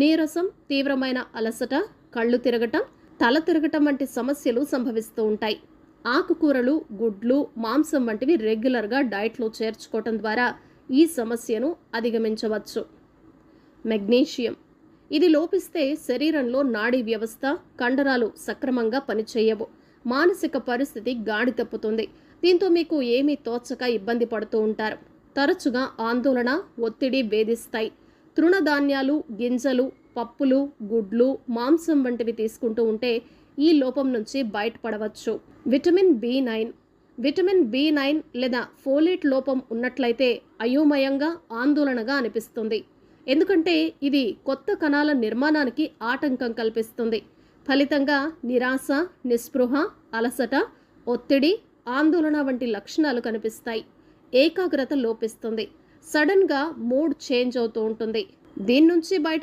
నీరసం తీవ్రమైన అలసట కళ్ళు తిరగటం తల తిరగటం వంటి సమస్యలు సంభవిస్తూ ఉంటాయి. ఆకుకూరలు గుడ్లు మాంసం వంటివి రెగ్యులర్గా డైట్లో చేర్చుకోవటం ద్వారా ఈ సమస్యను అధిగమించవచ్చు. మెగ్నీషియం. ఇది లోపిస్తే శరీరంలో నాడీ వ్యవస్థ కండరాలు సక్రమంగా పనిచేయవు. మానసిక పరిస్థితి గాడి తప్పుతుంది. దీంతో మీకు ఏమీ తోచక ఇబ్బంది పడుతూ ఉంటారు. తరచుగా ఆందోళన ఒత్తిడి వేధిస్తాయి. తృణధాన్యాలు గింజలు పప్పులు గుడ్లు మాంసం వంటివి తీసుకుంటూ ఉంటే ఈ లోపం నుంచి బయటపడవచ్చు. Vitamin B nine. Vitamin B nine లేదా ఫోలేట్ లోపం ఉన్నట్లయితే అయోమయంగా ఆందోళనగా అనిపిస్తుంది. ఎందుకంటే ఇది కొత్త కణాల నిర్మాణానికి ఆటంకం కల్పిస్తుంది. ఫలితంగా నిరాశ నిస్పృహ అలసట ఒత్తిడి ఆందోళన వంటి లక్షణాలు కనిపిస్తాయి. ఏకాగ్రత లోపిస్తుంది. సడన్గా మూడ్ చేంజ్ అవుతూ ఉంటుంది. దీని నుంచి బయట